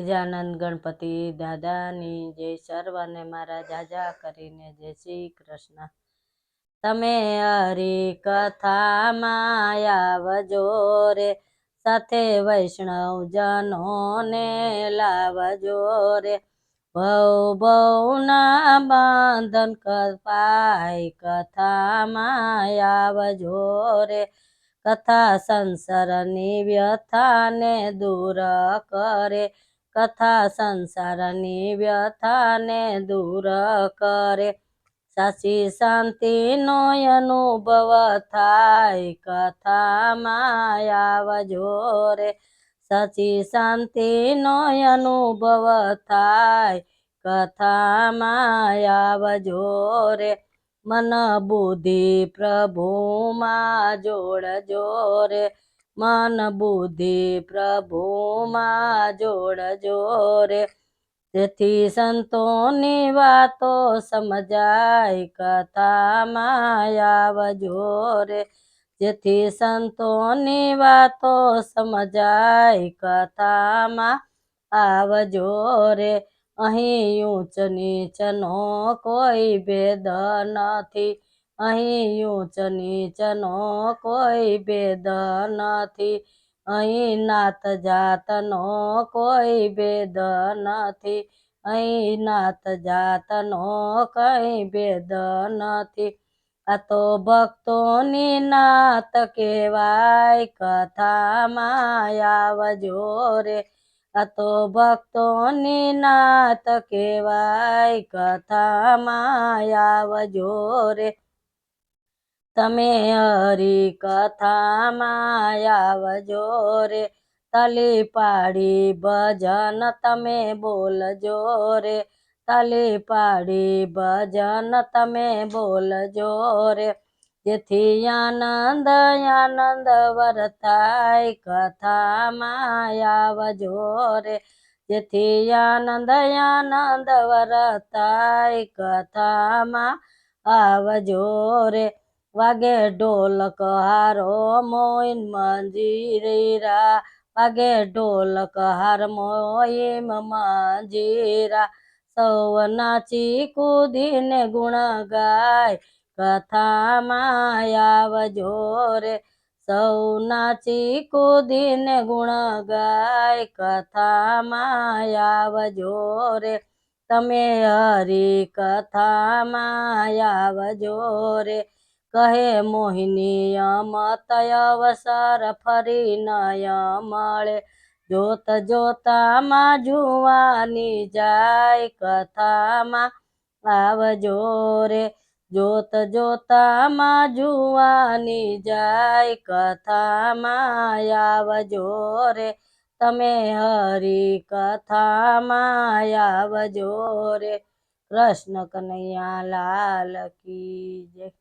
ગજાનંદ ગણપતિ દાદાની જય સર્વને મારા જાજા કરીને જય શ્રી કૃષ્ણ. તમે હરી કથામાં આવજો રે, સાથે વૈષ્ણવ જનોને લાવજો રે. ભવ ભવના બંધન કપાય કથામાં આવજો રે, કથા સંસારની વ્યથાને દૂર કરે. કથા સંસારની વ્યથાને દૂર કરે. સાચી શાંતિનો અનુભવ થાય, કથામાં આવજો રે સાચી શાંતિનો અનુભવ થાય, કથામાં આવજો રે મન બુદ્ધિ પ્રભુમાં જોડજો રે મન બુદ્ધિ પ્રભુમાં જોડજો રે તેથી સંતોની વાતો સમજાય કથામાં આવજો રે જેથી સંતોની વાતો સમજાય કથામાં આવજો રે અહીં ઊંચ નીચનો કોઈ ભેદ નથી. અહીં ઊંચ નીચનો કોઈ ભેદ નથી. અહીં નાત જાતનો કોઈ ભેદ નથી. અહીં નાત જાતનો કંઈ ભેદ નથી. આ તો ભક્તોની નાત કહેવાય, કથામાં આવજો રે. આ તો ભક્તોની નાત કહેવાય, કથામાં આવજો રે. તમે હરી કથામાં આવજો રે, તલી પાડી ભજન તમે બોલજો રે, તલી પાડી ભજન તમે બોલજો રે. જેથી આનંદ આનંદ વર્તાય, કથામાં આવજો રે. જેથી આનંદ આનંદ વરતાય, કથામાં આવજો રે. વાગે ઢોલક હારો મોઈન મંજીરા. વાગે ઢોલક હાર મોઈમ મંજીરા. સૌ નાચી કૂદીને ગુણ ગાય, કથામાં આવજો રે. સૌ નાચી કૂદીને ગુણ ગાય, કથામાં આવજો રે. તમે હરી કથામાં આવજો રે. કહે મોહિની, આમાં તયા વસાર ફરી નય મળે. જોત જોતામાં જુવાની જાય, કથામાં આવજો રે. જોત જોતામાં જુવાની જાય, કથામાં આવજો રે. તમે હરી કથામાં આવજો રે. કૃષ્ણ કનૈયા લાલ કી જય.